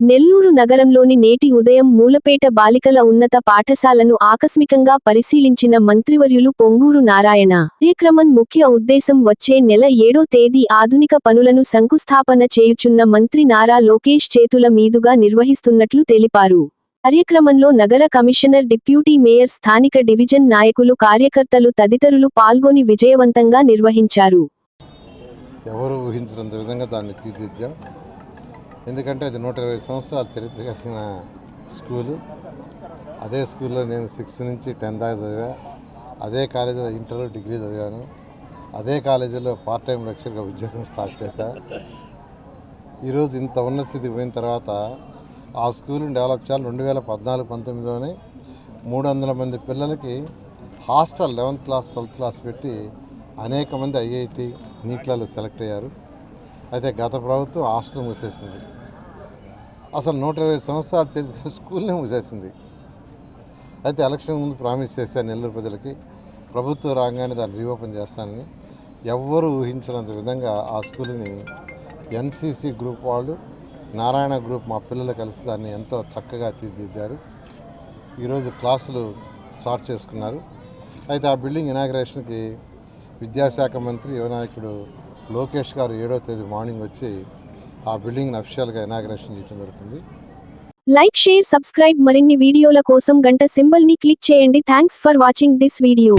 నెల్లూరు నగరంలోని నేటి ఉదయం మూలపేట బాలికల ఉన్నత పాఠశాలను ఆకస్మికంగా పరిశీలించిన మంత్రివర్యులు పొంగూరు నారాయణ. కార్యక్రమం ముఖ్య ఉద్దేశం వచ్చే నెల ఏడో తేదీ ఆధునిక పనులను శంకుస్థాపన చేయుచున్న మంత్రి నారా లోకేష్ చేతుల మీదుగా నిర్వహిస్తున్నట్లు తెలిపారు. కార్యక్రమంలో నగర కమిషనర్ డిప్యూటీ మేయర్ స్థానిక డివిజన్ నాయకులు కార్యకర్తలు తదితరులు పాల్గొని విజయవంతంగా నిర్వహించారు. ఎవరు ఊహించినంత విధంగా దాన్ని తీర్చిద్దాం ఎందుకంటే అది నూట ఇరవై సంవత్సరాల చరిత్ర కలిగిన స్కూలు. అదే స్కూల్లో నేను సిక్స్త్ నుంచి టెన్త్ దాకా చదివా. అదే కాలేజీలో ఇంటర్ డిగ్రీ చదివాను. అదే కాలేజీలో పార్ట్ టైం లెక్చర్గా ఉద్యోగం స్టార్ట్ చేశా. ఈరోజు ఇంత ఉన్న స్థితికి పోయిన తర్వాత ఆ స్కూల్ని డెవలప్ చేయాలి. రెండు వేల పద్నాలుగు పంతొమ్మిదిలోనే మూడు వందల మంది పిల్లలకి hostel eleventh class twelfth class పెట్టి అనేక మంది ఐఐటి నీట్లలో సెలెక్ట్ అయ్యారు. అయితే గత ప్రభుత్వం హాస్టల్ మూసేసింది. అసలు నూట ఇరవై సంవత్సరాలు చరిత్ర స్కూల్నే మూసేసింది. అయితే ఎలక్షన్ ముందు ప్రామిస్ చేశాను నెల్లూరు ప్రజలకి. ప్రభుత్వం రాగానే దాన్ని రీఓపెన్ చేస్తానని ఎవ్వరూ ఊహించినంత విధంగా ఆ స్కూల్ని ఎన్సీసీ గ్రూప్ వాళ్ళు నారాయణ గ్రూప్ మా పిల్లలు కలిసి దాన్ని ఎంతో చక్కగా తీర్చిదిద్దారు. ఈరోజు క్లాసులు స్టార్ట్ చేసుకున్నారు. అయితే ఆ బిల్డింగ్ ఇనాగ్రేషన్కి విద్యాశాఖ మంత్రి యువనాయకుడు లోకేష్ గారు ఏడో తేదీ మార్నింగ్ వచ్చి ఆ బిల్డింగ్ని అఫిషియల్గా ఇనాగ్రేషన్ చేయడం జరుగుతుంది. లైక్ షేర్ సబ్స్క్రైబ్ మరిన్ని వీడియోల కోసం గంట సింబల్ని క్లిక్ చేయండి. Thanks for watching this video.